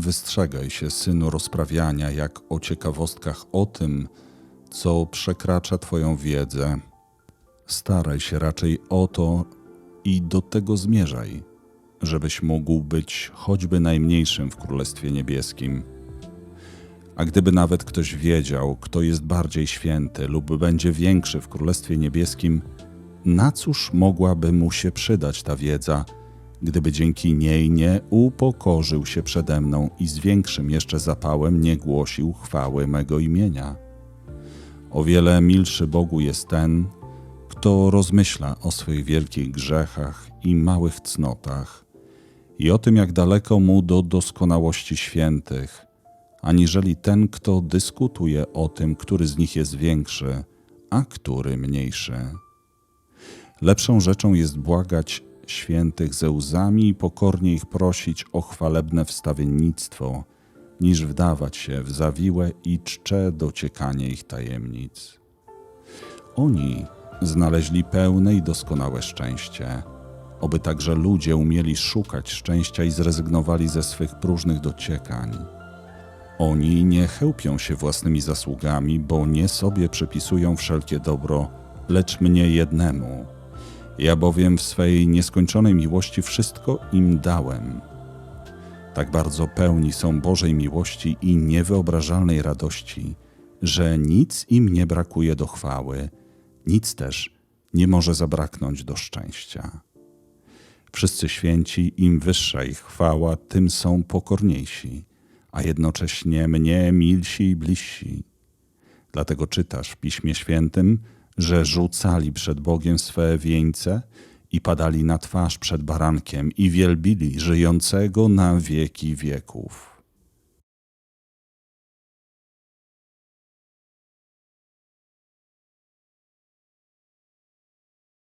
wystrzegaj się, synu, rozprawiania jak o ciekawostkach o tym, co przekracza Twoją wiedzę. Staraj się raczej o to i do tego zmierzaj, żebyś mógł być choćby najmniejszym w Królestwie Niebieskim. A gdyby nawet ktoś wiedział, kto jest bardziej święty lub będzie większy w Królestwie Niebieskim, na cóż mogłaby mu się przydać ta wiedza, gdyby dzięki niej nie upokorzył się przede mną i z większym jeszcze zapałem nie głosił chwały mego imienia? O wiele milszy Bogu jest ten, kto rozmyśla o swych wielkich grzechach i małych cnotach i o tym, jak daleko mu do doskonałości świętych, aniżeli ten, kto dyskutuje o tym, który z nich jest większy, a który mniejszy. Lepszą rzeczą jest błagać świętych ze łzami i pokornie ich prosić o chwalebne wstawiennictwo, niż wdawać się w zawiłe i czcze dociekanie ich tajemnic. Oni znaleźli pełne i doskonałe szczęście, oby także ludzie umieli szukać szczęścia i zrezygnowali ze swych próżnych dociekań. Oni nie chełpią się własnymi zasługami, bo nie sobie przypisują wszelkie dobro, lecz mnie jednemu. Ja bowiem w swej nieskończonej miłości wszystko im dałem. Tak bardzo pełni są Bożej miłości i niewyobrażalnej radości, że nic im nie brakuje do chwały, nic też nie może zabraknąć do szczęścia. Wszyscy święci, im wyższa ich chwała, tym są pokorniejsi, a jednocześnie mnie milsi i bliżsi. Dlatego czytasz w Piśmie Świętym, że rzucali przed Bogiem swe wieńce i padali na twarz przed barankiem i wielbili żyjącego na wieki wieków.